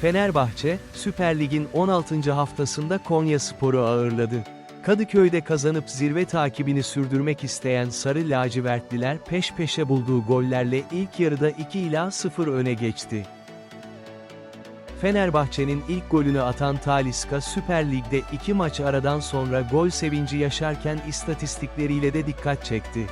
Fenerbahçe, Süper Lig'in 16. haftasında Konya Sporu ağırladı. Kadıköy'de kazanıp zirve takibini sürdürmek isteyen Sarı Lacivertliler peş peşe bulduğu gollerle ilk yarıda 2 ila 0 öne geçti. Fenerbahçe'nin ilk golünü atan Talisca Süper Lig'de iki maç aradan sonra gol sevinci yaşarken istatistikleriyle de dikkat çekti.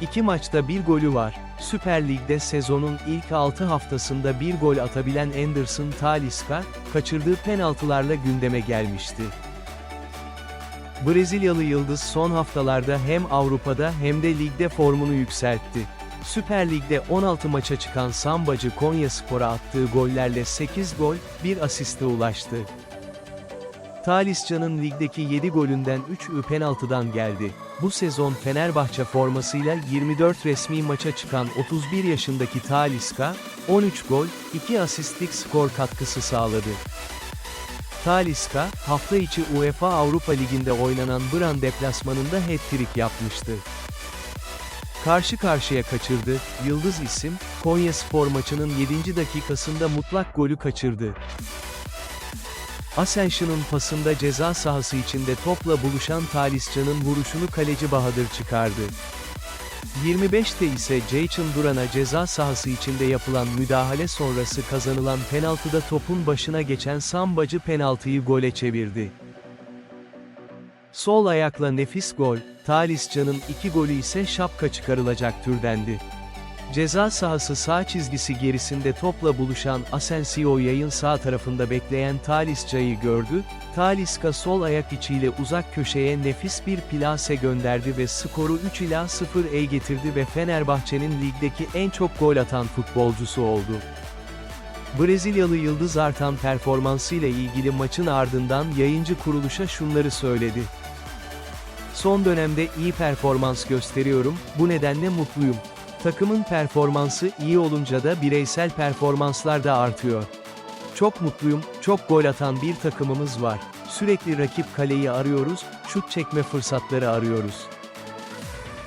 İki maçta bir golü var. Süper Lig'de sezonun ilk 6 haftasında bir gol atabilen Anderson Talisca, kaçırdığı penaltılarla gündeme gelmişti. Brezilyalı yıldız son haftalarda hem Avrupa'da hem de ligde formunu yükseltti. Süper Lig'de 16 maça çıkan Sambacı Konyaspor'a attığı gollerle 8 gol, 1 asiste ulaştı. Talisca'nın ligdeki 7 golünden 3'ü penaltıdan geldi. Bu sezon Fenerbahçe formasıyla 24 resmi maça çıkan 31 yaşındaki Talisca, 13 gol, 2 asistlik skor katkısı sağladı. Talisca, hafta içi UEFA Avrupa Ligi'nde oynanan Bran deplasmanında hat-trick yapmıştı. Karşı karşıya kaçırdı, yıldız isim, Konya Spor maçının 7. dakikasında mutlak golü kaçırdı. Ascension'un pasında ceza sahası içinde topla buluşan Talisca'nın vuruşunu kaleci Bahadır çıkardı. 25'te ise Jaychan Duran'a ceza sahası içinde yapılan müdahale sonrası kazanılan penaltıda topun başına geçen Sambacı penaltıyı gole çevirdi. Sol ayakla nefis gol, Talisca'nın iki golü ise şapka çıkarılacak türdendi. Ceza sahası sağ çizgisi gerisinde topla buluşan Asensio yayın sağ tarafında bekleyen Talisca'yı gördü, Talisca sol ayak içiyle uzak köşeye nefis bir plase gönderdi ve skoru 3 ila 0'e getirdi ve Fenerbahçe'nin ligdeki en çok gol atan futbolcusu oldu. Brezilyalı yıldız artan performansıyla ilgili maçın ardından yayıncı kuruluşa şunları söyledi. Son dönemde iyi performans gösteriyorum, bu nedenle mutluyum. Takımın performansı iyi olunca da bireysel performanslar da artıyor. Çok mutluyum, çok gol atan bir takımımız var. Sürekli rakip kaleyi arıyoruz, şut çekme fırsatları arıyoruz.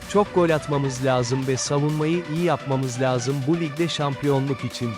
Çok gol atmamız lazım ve savunmayı iyi yapmamız lazım bu ligde şampiyonluk için.